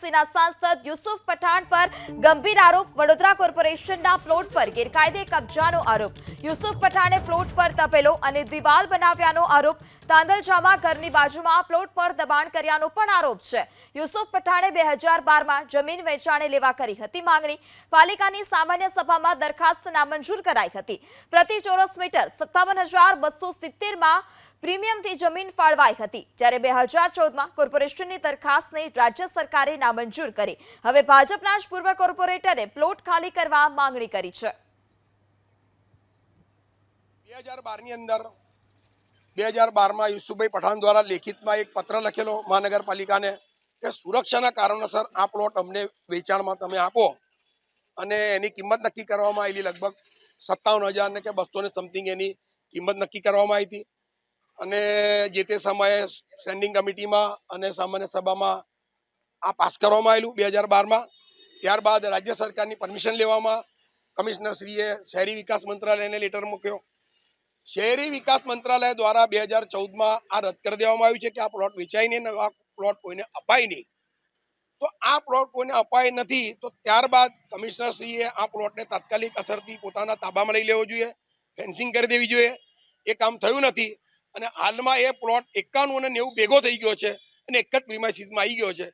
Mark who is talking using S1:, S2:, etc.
S1: ટીએમસીના સાંસદ યુસુફ પઠાણ પર ગંભીર આરોપ. વડોદરા કોર્પોરેશનના પ્લોટ પર ગેરકાયદે કબજાનો આરોપ. યુસુફ પઠાણે પ્લોટ પર તપેલો અને દિવાલ બનાવ્યાનો આરોપ. તાંદલજામાં ઘરની બાજુમાં પ્લોટ પર દબાણ કર્યાનો પણ આરોપ છે. યુસુફ પઠાણે બે હજાર બારમાં જમીન વેચાણે લેવા કરી હતી માંગણી. પાલિકાની સામાન્ય સભામાં દરખાસ્ત નામંજૂર કરાઈ હતી. પ્રતિ ચોરસ મીટર સત્તાવન હજાર બસો સિત્તેરમાં પ્રીમિયમથી જમીન ફાળવાઈ હતી. જ્યારે બે હજાર ચૌદમાં કોર્પોરેશનની દરખાસ્તને રાજ્ય સરકારે નામંજૂર કરી. હવે ભાજપના જ પૂર્વ કોર્પોરેટરે પ્લોટ ખાલી કરવા માંગણી કરી છે.
S2: બે હજાર બારની અંદર, બે હજાર બારમાં યુસુફભાઈ પઠાણ દ્વારા લેખિતમાં એક પત્ર લખેલો મહાનગરપાલિકાને કે સુરક્ષાના કારણોસર આ પ્લોટ અમને વેચાણમાં તમે આપો. અને એની કિંમત નક્કી કરવામાં આવેલી લગભગ સત્તાવન હજાર ને કે બસો ને સમથિંગ એની કિંમત નક્કી કરવામાં આવી હતી. અને જે તે સમયે સ્ટેન્ડિંગ કમિટીમાં અને સામાન્ય સભામાં આ પાસ કરવામાં આવેલું બે હજાર બારમાં ત્યારબાદ રાજ્ય સરકારની પરમિશન લેવામાં કમિશનરશ્રીએ શહેરી વિકાસ મંત્રાલયને લેટર મૂક્યો. શહેરી વિકાસ મંત્રાલય દ્વારા બે હજાર ચૌદમાં આ રદ કરી દેવામાં આવ્યું છે કે આ પ્લોટ વેચાય નહીં આ પ્લોટ કોઈને અપાય નહીં. તો આ પ્લોટ કોઈને અપાય નથી તો ત્યારબાદ કમિશનરશ્રીએ આ પ્લોટને તાત્કાલિક અસરથી પોતાના તાબામાં લઈ લેવો જોઈએ ફેન્સિંગ કરી દેવી જોઈએ. એ કામ થયું નથી. અને હાલમાં એ પ્લોટ એકાણું અને નેવું ભેગો થઈ ગયો છે અને એક જ પ્રિમાઇસીસમાં આવી ગયો છે.